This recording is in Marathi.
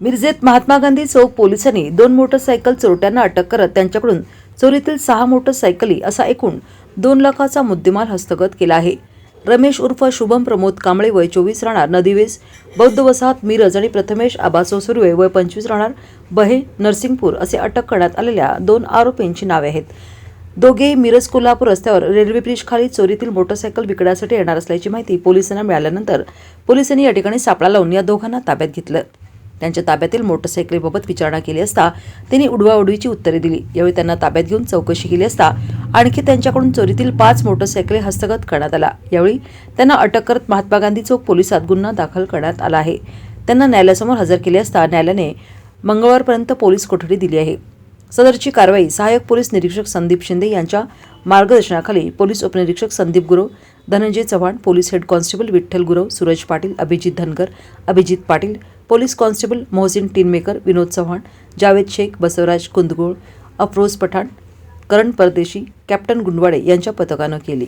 मिरजेत महात्मा गांधी चौक पोलिसांनी दोन मोटरसायकल चोरट्यांना अटक करत त्यांच्याकडून चोरीतील सहा मोटरसायकली असा एकूण दोन लाखाचा मुद्देमाल हस्तगत केला आहे. रमेश उर्फ शुभम प्रमोद कांबळे वय चोवीस राहणार नदीवेस बौद्ध वसाहत मिरज आणि प्रथमेश आबासो सुर्वे वय पंचवीस राहणार बहे नरसिंगपूर असे अटक करण्यात आलेल्या दोन आरोपींची नावे आहेत. दोघे मिरज कोल्हापूर रस्त्यावर रेल्वे ब्रिजखाली चोरीतील मोटरसायकल विकण्यासाठी येणार असल्याची माहिती पोलिसांना मिळाल्यानंतर पोलिसांनी या ठिकाणी सापळा लावून या दोघांना ताब्यात घेतलं. त्यांच्या ताब्यातील मोटरसायकलीबाबत विचारणा केली असता त्यांनी उडवाउडवीची उत्तरे दिली. यावेळी त्यांना ताब्यात घेऊन चौकशी केली असता आणखी त्यांच्याकडून चोरीतील पाच मोटरसायकली हस्तगत करण्यात आला. यावेळी त्यांना अटक करत महात्मा गांधी चौक पोलिसात गुन्हा दाखल करण्यात आला आहे. त्यांना न्यायालयासमोर हजर केले असता न्यायालयाने मंगळवारपर्यंत पोलीस कोठडी दिली आहे. सदरची कारवाई सहाय्यक पोलीस निरीक्षक संदीप शिंदे यांच्या मार्गदर्शनाखाली पोलीस उपनिरीक्षक Sandeep Gurav Dhananjay Chavan police head constable Vitthal Gurav Suraj Patil Abhijit Dhangar Abhijit Patil police constable Mohsin Tinmaker Vinod Chavan Javed Shaikh Basavaraj Kundgol Afroz Pathan Karan Pardeshi captain Gundwade यांच्या पथकानं केली.